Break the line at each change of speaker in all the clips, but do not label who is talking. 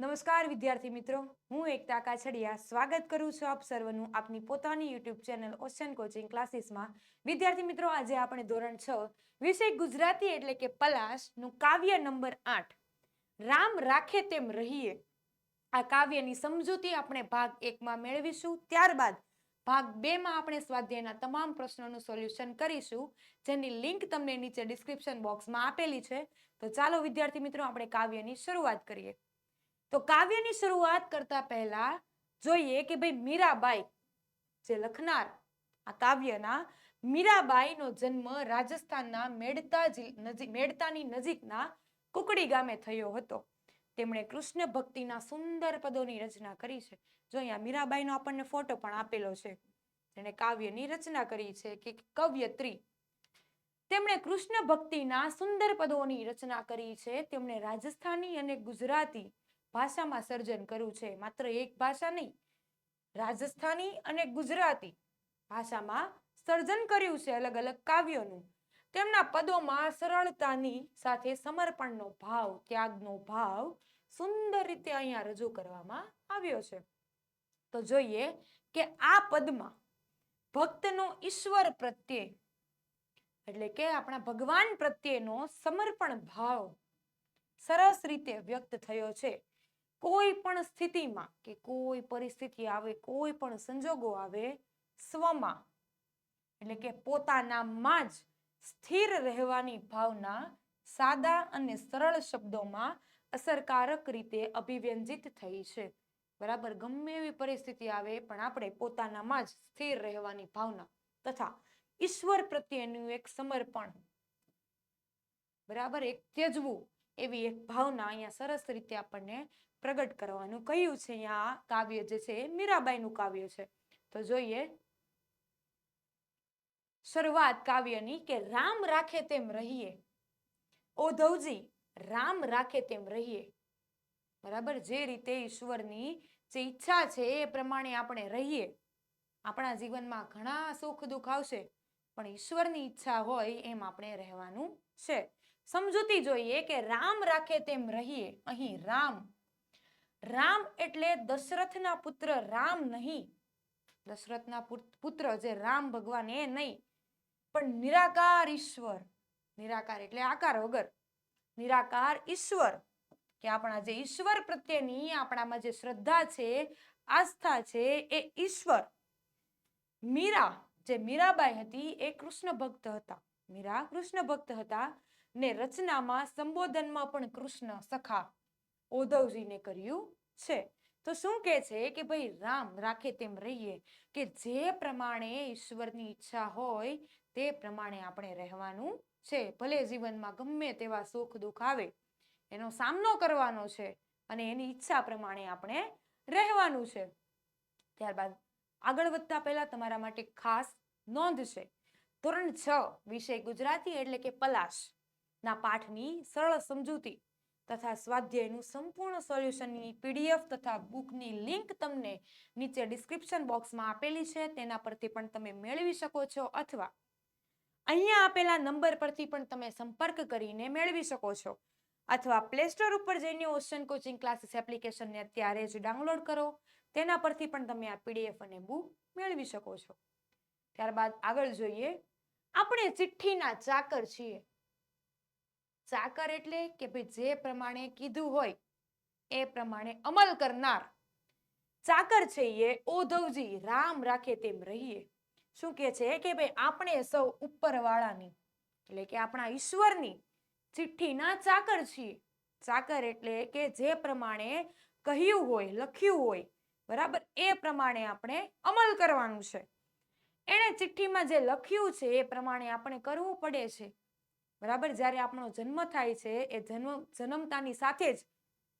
નમસ્કાર, વિદ્યાર્થી મિત્રો. હું એકતા કાછડિયા. સ્વાગત કરું છું આપ સર્વનું આપની પોતાની યુટ્યુબ ચેનલ ઓશન કોચિંગ ક્લાસીસમાં વિદ્યાર્થી મિત્રો, આજે આપણે ધોરણ છ, વિષય ગુજરાતી એટલે કે પલાશનું કાવ્ય નંબર આઠ. રામ રાખે તેમ રહીએ. આ કાવ્યની સમજૂતી આપણે ભાગ એકમાં મેળવીશું. ત્યારબાદ ભાગ બેમાં આપણે સ્વાધ્યાયના તમામ પ્રશ્નોનું સોલ્યુશન કરીશું. જેની લિંક તમને નીચે ડિસ્ક્રિપ્શન બોક્સમાં આપેલી છે. તો ચાલો વિદ્યાર્થી મિત્રો, આપણે કાવ્યની શરૂઆત કરીએ. તો કાવ્યની શરૂઆત કરતા પહેલા જોઈએ કે ભાઈ મીરાબાઈ જે લખનાર આ કાવ્યના મીરાબાઈનો જન્મ રાજસ્થાનના મેડતા મેડતાની નજીકના કુકડી ગામે થયો હતો. તેમણે કૃષ્ણ ભક્તિના સુંદર પદોની રચના કરી છે. જો અહીંયા મીરાબાઈનો આપણને ફોટો પણ આપેલો છે. જેણે કાવ્યની રચના કરી છે કે કવ્યત્રી. તેમણે કૃષ્ણ ભક્તિના સુંદર પદોની રચના કરી છે. તેમણે રાજસ્થાની અને ગુજરાતી ભાષામાં સર્જન કર્યું છે, માત્ર એક ભાષા નહીં, રાજસ્થાની અને ગુજરાતી ભાષામાં સર્જન કર્યું છે અલગ અલગ કાવ્યોનું. તેમના પદોમાં સરળતાની સાથે સમર્પણનો ભાવ, ત્યાગનો ભાવ સુંદર રીતે અહીંયા રજૂ કરવામાં આવ્યો છે. તો જોઈએ કે આ પદમાં ભક્તનો ઈશ્વર પ્રત્યે, એટલે કે આપણા ભગવાન પ્રત્યેનો સમર્પણ ભાવ સરસ રીતે વ્યક્ત થયો છે. કોઈ પણ સ્થિતિમાં કે કોઈ પરિસ્થિતિ આવે, કોઈ પણ સંજોગો આવે, સ્વમાં, એટલે કે પોતાનામાં જ સ્થિર રહેવાની ભાવના સાદા અને સરળ શબ્દોમાં અસરકારક રીતે અભિવ્યંજિત થઈ છે. બરાબર? ગમે એવી પરિસ્થિતિ આવે, પણ આપણે પોતાનામાં જ સ્થિર રહેવાની ભાવના તથા ઈશ્વર પ્રત્યેનું એક સમર્પણ, બરાબર? એક ત્યજવું એવી એક ભાવના અહીંયા સરસ રીતે આપણને પ્રગટ કરવાનું. કહ્યું છે આ કાવ્ય જે છે એ? મીરાબાઈનું કાવ્ય છે. તો જોઈએ. શરૂઆત કાવ્યની કે રામ રાખે તેમ રહીએ. ઓધવજી રામ રાખે તેમ રહીએ. બરાબર? જે રીતે ઈશ્વરની જે ઈચ્છા છે એ પ્રમાણે આપણે રહીએ. આપણા જીવનમાં ઘણા સુખ દુઃખ આવશે, પણ ઈશ્વરની ઈચ્છા હોય એમ આપણે રહેવાનું છે. સમજૂતી જોઈએ કે રામ રાખે તેમ રહીએ. અહીં રામ રામ એટલે દશરથના પુત્ર રામ નહીં. દશરથના પુત્ર જે રામ ભગવાન એ નહીં, પણ નિરાકાર ઈશ્વર. નિરાકાર એટલે આકાર વગર. નિરાકાર ઈશ્વર. કે આપણા જે ઈશ્વર પ્રત્યેની આપણામાં જે શ્રદ્ધા છે, આસ્થા છે, એ ઈશ્વર. મીરા, જે મીરાબાઈ હતી, એ કૃષ્ણ ભક્ત હતા. મીરા કૃષ્ણ ભક્ત હતા ને રચનામાં સંબોધનમાં પણ કૃષ્ણ સખા. ઓધવજીને કર્યું છે. તો શું કે છે કે ભાઈ રામ રાખે તેમ રહીએ કે જે પ્રમાણે ઈશ્વરની ઈચ્છા હોય તે પ્રમાણે આપણે રહેવાનું છે. ભલે જીવનમાં ગમે તેવા સુખ દુઃખ આવે, એનો સામનો કરવાનો છે અને એની ઈચ્છા પ્રમાણે આપણે રહેવાનું છે. ત્યારબાદ આગળ વધતા પહેલા તમારા માટે ખાસ નોંધ છે. ધોરણ છ વિષય ગુજરાતી એટલે કે પલાશ ના પાઠની સરળ સમજૂતી. તથા સ્વાધ્યાયનું સંપૂર્ણ સોલ્યુશનની પીડીએફ તથા બુકની લિંક તમને નીચે ડિસ્ક્રિપ્શન બોક્સમાં આપેલી છે. તેના પરથી પણ તમે મેળવી શકો છો અથવા અહીંયા આપેલા નંબર પરથી પણ તમે સંપર્ક કરીને મેળવી શકો છો. અથવા પ્લે સ્ટોર ઉપર જઈને ઓશન કોચિંગ ક્લાસીસ એપ્લિકેશનને અત્યારે જ ડાઉનલોડ કરો. તેના પરથી પણ તમે આ પીડીએફ અને બુક મેળવી શકો છો. ત્યારબાદ આગળ જોઈએ. આપણે ચિઠ્ઠીના ચાકર છીએ. ચાકર એટલે કે ભાઈ જે પ્રમાણે કીધું હોય, એ પ્રમાણે અમલ કરનાર. ચાકર છે એ ઓધવજી રામ રાખે તેમ રહીએ. શું કે છે? કે ભાઈ આપણે સૌ ઉપરવાળાની, એટલે કે આપણા ઈશ્વરની ચિઠ્ઠીના ચાકર છીએ. ચાકર એટલે કે જે પ્રમાણે કહ્યું હોય, લખ્યું હોય, બરાબર? એ પ્રમાણે આપણે અમલ કરવાનું છે. એણે ચિઠ્ઠીમાં જે લખ્યું છે, એ પ્રમાણે આપણે કરવું પડે છે. બરાબર? જ્યારે આપણો જન્મ થાય છે, એ જન્મ, જન્મતાની સાથે જ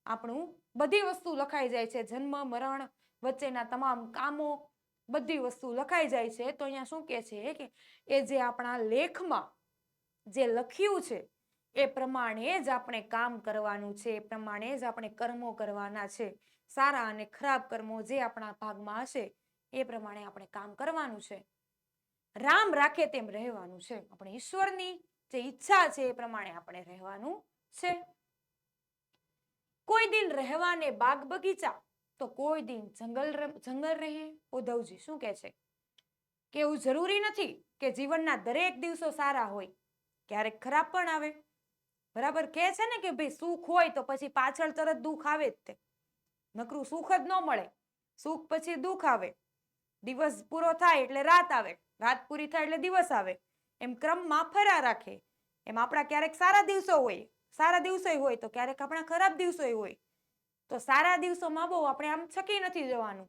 આપણું બધી વસ્તુ લખાઈ જાય છે. જન્મ, મરણ વચ્ચેના તમામ કામો બધી વસ્તુ લખાઈ જાય છે. તો અહીંયા શું કે છે કે એ જે આપણા લેખમાં જે લખ્યું છે, એ પ્રમાણે જ આપણે કામ કરવાનું છે. એ પ્રમાણે જ આપણે કર્મો કરવાના છે. સારા અને ખરાબ કર્મો જે આપણા ભાગમાં હશે, એ પ્રમાણે આપણે કામ કરવાનું છે. રામ રાખે તેમ રહેવાનું છે. આપણે ઈશ્વરની જે ઈચ્છા છે એ પ્રમાણે આપણે રહેવાનું છે. કોઈ દિન રહેવાને બાગ બગીચા, તો કોઈ દિન જંગલ જંગલ રહે ઉદ્ધવજી શું કહે છે? કે એવું જરૂરી નથી કે જીવનના દરેક દિવસો સારા હોય, ક્યારેક ખરાબ પણ આવે. બરાબર કહે છે ને કે ભાઈ સુખ હોય તો પછી પાછળ તરત દુઃખ આવે જ તે. નકરું સુખ જ ન મળે, સુખ પછી દુઃખ આવે. દિવસ પૂરો થાય એટલે રાત આવે, રાત પૂરી થાય એટલે દિવસ આવે. એમ ક્રમમાં ફર્યા રાખે. એમ આપણા ક્યારેક સારા દિવસો હોય, સારા દિવસો હોય તો ક્યારેક આપણા ખરાબ દિવસો હોય. તો સારા દિવસોમાં બહુ આપણે આમ છકી નથી જવાનું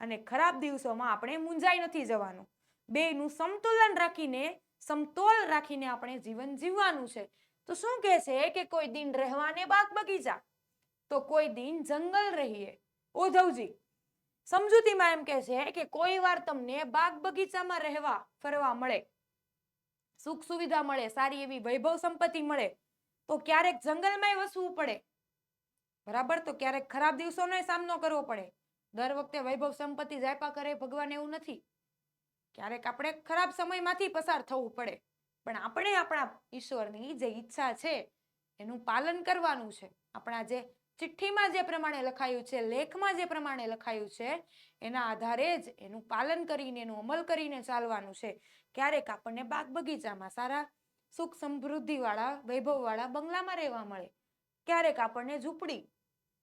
અને ખરાબ દિવસોમાં આપણે મૂંઝાઈ નથી જવાનું. બેયનું સમતુલન રાખીને, સમતોલ રાખીને આપણે જીવન જીવવાનું છે. તો શું કહે છે કે કોઈ દિન રહેવાને બાગ બગીચા? તો કોઈ દિન જંગલ રહીએ. ઓધવજી સમજૂતીમાં એમ કહે છે કે કોઈ વાર તમને બાગ બગીચામાં રહેવા, ફરવા મળે. સુખ સુવિધા મળે, સારી એવી વૈભવ સંપત્તિ મળે, તો ક્યારેક જંગલમાંય વસવું પડે. બરાબર? તો ક્યારેક ખરાબ દિવસોનો સામનો કરવો પડે. દર વખતે વૈભવ સંપત્તિ જાયપા કરે ભગવાન એવું નથી. ક્યારેક આપણે ખરાબ સમયમાંથી પસાર થવું પડે. પણ આપણે આપણા ઈશ્વરની જે ઈચ્છા છે, એનું પાલન કરવાનું છે. આપણા જે ચિઠ્ઠીમાં જે પ્રમાણે લખાયું છે, લેખમાં જે પ્રમાણે લખાયું છે, એના આધારે જ એનું પાલન કરીને, એનું અમલ કરીને ચાલવાનું છે. ક્યારેક આપણને બાગ બગીચામાં સારા સુખ સમૃદ્ધિવાળા, વૈભવવાળા બંગલામાં રહેવા મળે. ક્યારેક આપણને ઝૂંપડી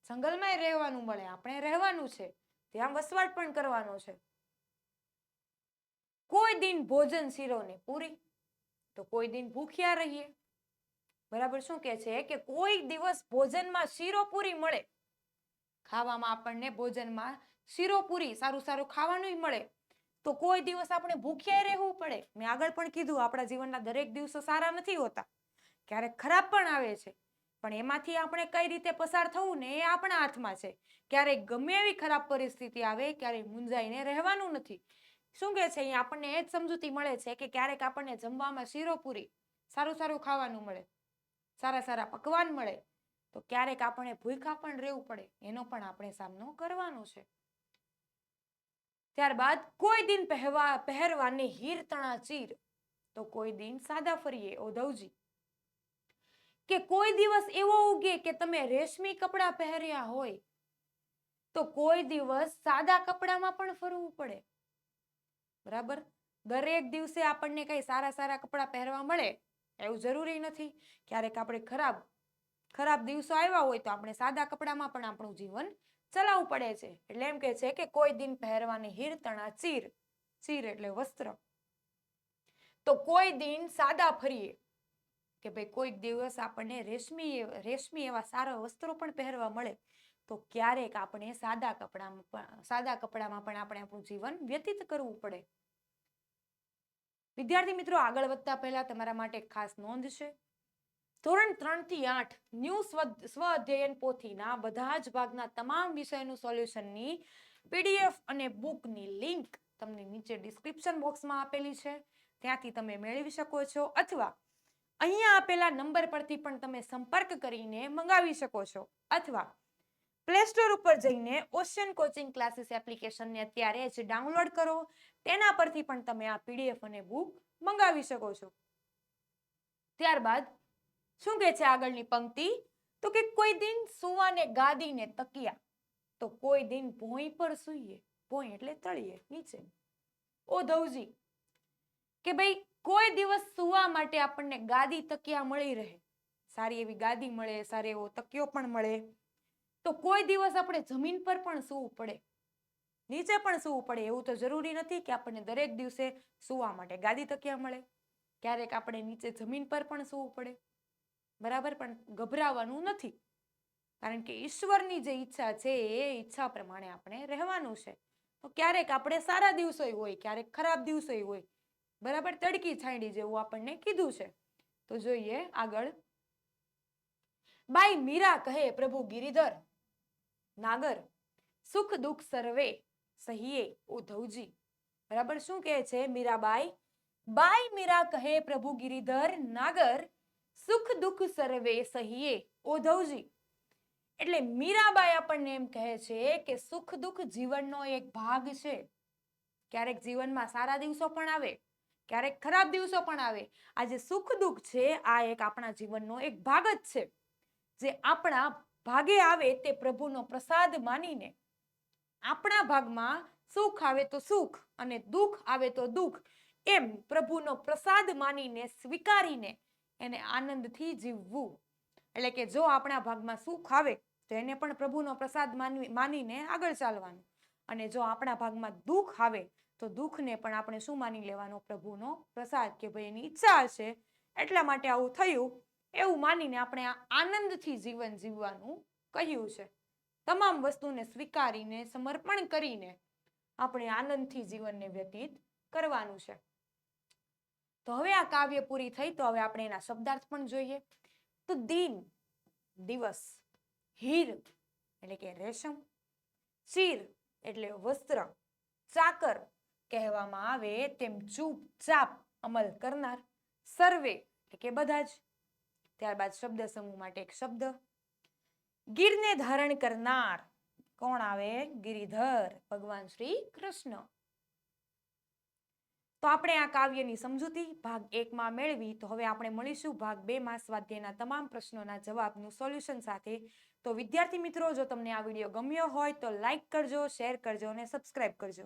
જંગલમાં રહેવાનું મળે, આપણે રહેવાનું છે, ત્યાં વસવાટ પણ કરવાનો છે. કોઈ દિન ભોજન શિરોને પૂરી, તો કોઈ દિન ભૂખ્યા રહીએ બરાબર શું કે છે કે કોઈ દિવસ ભોજનમાં શીરોપુરી મળે. ખાવામાં આપણને ભોજનમાં શીરોપુરી, સારું સારું ખાવાનું મળે. તો કોઈ દિવસ આપણે ભૂખ્યા રહેવું પડે. મેં આગળ પણ કીધું, આપણા જીવનના દરેક દિવસો સારા નથી હોતા. ક્યારેક ખરાબ પણ આવે છે. પણ એમાંથી આપણે કઈ રીતે પસાર થવું ને એ આપણા હાથમાં છે. ક્યારેક ગમે એવી ખરાબ પરિસ્થિતિ આવે, ક્યારેક મૂંઝાઈને રહેવાનું નથી. શું કહે છે? અહીંયા આપણને એ જ સમજૂતી મળે છે કે ક્યારેક આપણને જમવામાં શીરોપુરી, સારું સારું ખાવાનું મળે. સારા સારા પકવાન મળે, તો ક્યારેક આપણે ભૂખા પણ રહેવું પડે, એનો પણ આપણે સામનો કરવાનો છે. ત્યારબાદ કોઈ દિન પહેવા, પહેરવાને હીર તણા ચીર તો કોઈ દિન સાદા ફરીએ ઓધવજી કે કોઈ દિવસ એવો ઉગે કે તમે રેશમી કપડાં પહેર્યા હોય, તો કોઈ દિવસ સાદા કપડામાં પણ ફરવું પડે. બરાબર? દરેક દિવસે આપણને કઈ સારા સારા કપડાં પહેરવા મળે એવું જરૂરી નથી. ક્યારેક આપણે ખરાબ ખરાબ દિવસો આવ્યા હોય તો આપણે સાદા કપડામાં પણ આપણું જીવન ચલાવવું પડે છે. એટલે એમ કે છે કે કોઈ દિન પહેરવાની હીરતણા ચીર ચીર એટલે વસ્ત્ર. તો કોઈ દિન સાદા ફરીએ કે ભાઈ કોઈક દિવસ આપણને રેશમી રેશમી એવા સારા વસ્ત્રો પણ પહેરવા મળે, તો ક્યારેક આપણે સાદા કપડામાં સાદા કપડામાં પણ આપણે આપણું જીવન વ્યતીત કરવું પડે. વિદ્યાર્થી મિત્રો આગળ વધતા પહેલા તમારા માટે ખાસ નોંધ છે. ધોરણ ત્રણથી આઠ ન્યૂ સ્વ અધ્યયન પોથીના બધા જ ભાગના તમામ વિષયનું સોલ્યુશનની પીડીએફ અને બુકની લિંક તમને નીચે ડિસ્ક્રિપ્શન બોક્સમાં આપેલી છે. ત્યાંથી તમે મેળવી શકો છો અથવા અહીંયા આપેલા નંબર પરથી પણ તમે સંપર્ક કરીને મંગાવી શકો છો. અથવા પ્લે સ્ટોર ઉપર જઈને ઓશિયન કોચિંગ ક્લાસીસ એપ્લિકેશનને અત્યારે જ ડાઉનલોડ કરો. તેના પરથી પણ તમે આ પીડીએફ અને બુક મંગાવી શકો છો. ત્યારબાદ, શું કહે છે આગળની પંક્તિ? તો કે કોઈ દિન સુવાને ગાદીને તકિયા. તો કોઈ દિન ભોંય પર સૂઈએ. ભોંય એટલે તળીએ નીચે. ઓ ધવજી, કે ભાઈ કોઈ દિવસ સુવા માટે આપણને ગાદી તકિયા મળી રહે. સારી એવી ગાદી મળે, સારો એવો તકિયો પણ મળે. તો કોઈ દિવસ આપણે જમીન પર પણ સૂવું પડે. નીચે પણ સૂવું પડે. એવું તો જરૂરી નથી કે આપણને દરેક દિવસે સૂવા માટે ગાદી તકિયા મળે. ક્યારેક આપણે નીચે જમીન પર પણ સૂવું પડે. બરાબર? પણ ગભરાવાનું નથી. કારણ કે ઈશ્વરની જે ઈચ્છા છે, એ ઈચ્છા પ્રમાણે આપણે રહેવાનું છે. તો ક્યારેક આપણે સારા દિવસો હોય, ક્યારેક ખરાબ દિવસો હોય. બરાબર? તડકી છાંયડી જેવું આપણને કીધું છે. તો જોઈએ આગળ. બાઈ મીરા કહે પ્રભુ ગિરિધર નાગર, સુખ દુઃખ સર્વે સહીએ ઉદ્ધવજી બરાબર શું કહે છે મીરાબાઈ? બાઈ મીરા કહે પ્રભુ ગિરિધર, નાગર, સુખ દુઃખ સર્વે સહીએ ઉદ્ધવજી એટલે મીરાબાઈ આપણને એમ કહે છે કે સુખ દુઃખ જીવનનો એક ભાગ છે. ક્યારેક જીવનમાં સારા દિવસો પણ આવે, ક્યારેક ખરાબ દિવસો પણ આવે. આ જે સુખ દુઃખ છે, આ એક આપણા જીવનનો એક ભાગ જ છે. જે આપણા ભાગે આવે તે પ્રભુનો પ્રસાદ માનીને. આપણા ભાગમાં સુખ આવે તો સુખ અને દુઃખ આવે તો દુઃખ. એમ પ્રભુનો પ્રસાદ માનીને, સ્વીકારીને એને આનંદથી જીવવું. એટલે કે જો આપણા ભાગમાં સુખ આવે, તો એને પણ પ્રભુનો પ્રસાદ માનવી, માનીને આગળ ચાલવાનું. અને જો આપણા ભાગમાં દુઃખ આવે, તો દુઃખને પણ આપણે શું માની લેવાનો? પ્રભુનો પ્રસાદ કે ભાઈ એની ઈચ્છા હશે. એટલા માટે આવું થયું એવું માનીને આપણે આ આનંદથી જીવન જીવવાનું કહ્યું છે. તમામ વસ્તુને સ્વીકારીને, સમર્પણ કરીને આપણે આનંદથી જીવનને વ્યતીત કરવાનું છે. તો હવે આ કાવ્ય પૂરી થઈ તો હવે આપણે એના શબ્દાર્થ પણ જોઈએ. તો દિન, દિવસ, હીર એટલે કે રેશમ ચીર એટલે વસ્ત્ર, ચાકર કહેવામાં આવે તેમ ચૂપચાપ અમલ કરનાર સર્વે એટલે કે બધા જ. ત્યારબાદ શબ્દ સમૂહ માટે એક શબ્દ. ગીરને ધારણ કરનાર કોણ આવે? ગિરિધર, ભગવાન શ્રી કૃષ્ણ. તો આપણે આ કાવ્યની સમજૂતી ભાગ એકમાં મેળવી. તો હવે આપણે મળીશું ભાગ બે માં સ્વાધ્યાયના તમામ પ્રશ્નોના જવાબનું સોલ્યુશન સાથે. તો વિદ્યાર્થી મિત્રો, જો તમને આ વીડિયો ગમ્યો હોય તો લાઈક કરજો, શેર કરજો અને સબસ્ક્રાઇબ કરજો.